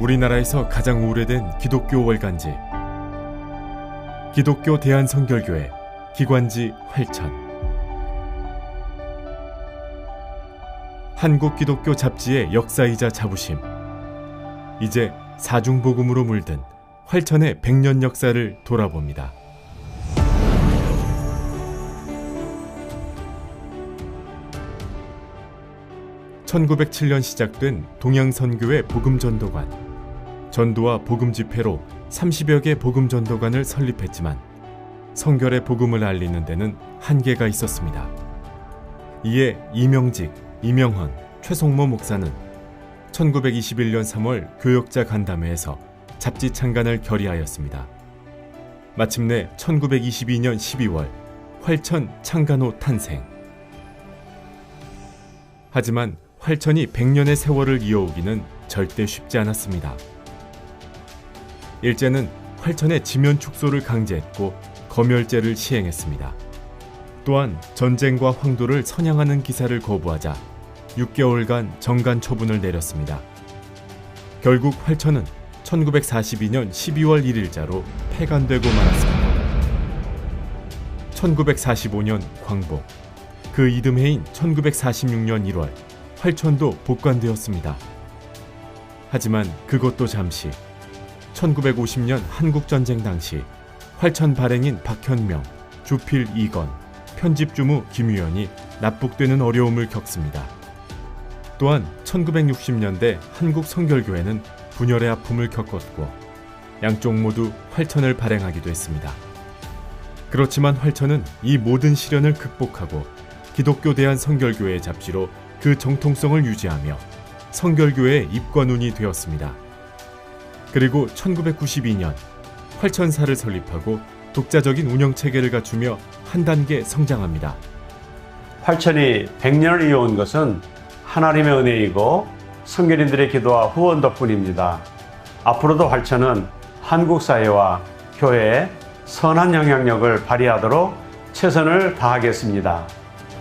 우리나라에서 가장 오래된 기독교 월간지. 기독교 대한성결교회 기관지 활천. 한국 기독교 잡지의 역사이자 자부심. 이제 사중복음으로 물든 활천의 백년 역사를 돌아봅니다. (1907년) 시작된 동양선교회 복음전도관 전도와 복음 집회로 30여 개 복음 전도관을 설립했지만 성결의 복음을 알리는 데는 한계가 있었습니다. 이에 이명직, 이명헌, 최송모 목사는 1921년 3월 교역자 간담회에서 잡지 창간을 결의하였습니다. 마침내 1922년 12월 활천 창간호 탄생. 하지만 활천이 100년의 세월을 이어오기는 절대 쉽지 않았습니다. 일제는 활천의 지면 축소를 강제했고 검열제를 시행했습니다. 또한 전쟁과 황도를 선양하는 기사를 거부하자 6개월간 정간 처분을 내렸습니다. 결국 활천은 1942년 12월 1일자로 폐간되고 말았습니다. 1945년 광복, 그 이듬해인 1946년 1월 활천도 복관되었습니다. 하지만 그것도 잠시 1950년 한국전쟁 당시 활천 발행인 박현명, 주필 이건, 편집 주무 김유연이 납북되는 어려움을 겪습니다. 또한 1960년대 한국 성결교회는 분열의 아픔을 겪었고 양쪽 모두 활천을 발행하기도 했습니다. 그렇지만 활천은 이 모든 시련을 극복하고 기독교 대한 성결교회 잡지로 그 정통성을 유지하며 성결교회의 입관운이 되었습니다. 그리고 1992년 활천사를 설립하고 독자적인 운영 체계를 갖추며 한 단계 성장합니다. 활천이 100년을 이어온 것은 하나님의 은혜이고 성결인들의 기도와 후원 덕분입니다. 앞으로도 활천은 한국 사회와 교회에 선한 영향력을 발휘하도록 최선을 다하겠습니다.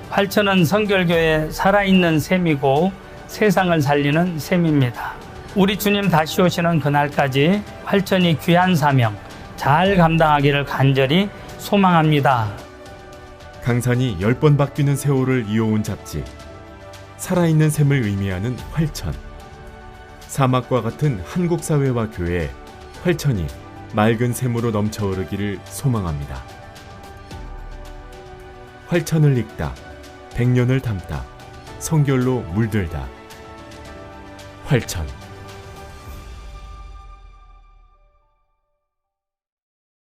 활천은 성결교의 살아있는 셈이고 세상을 살리는 셈입니다. 우리 주님 다시 오시는 그날까지 활천이 귀한 사명 잘 감당하기를 간절히 소망합니다. 강산이 10번 바뀌는 세월을 이어온 잡지 살아있는 셈을 의미하는 활천 사막과 같은 한국 사회와 교회에 활천이 맑은 샘으로 넘쳐흐르기를 소망합니다. 활천을 읽다, 백년을 담다, 성결로 물들다. 활천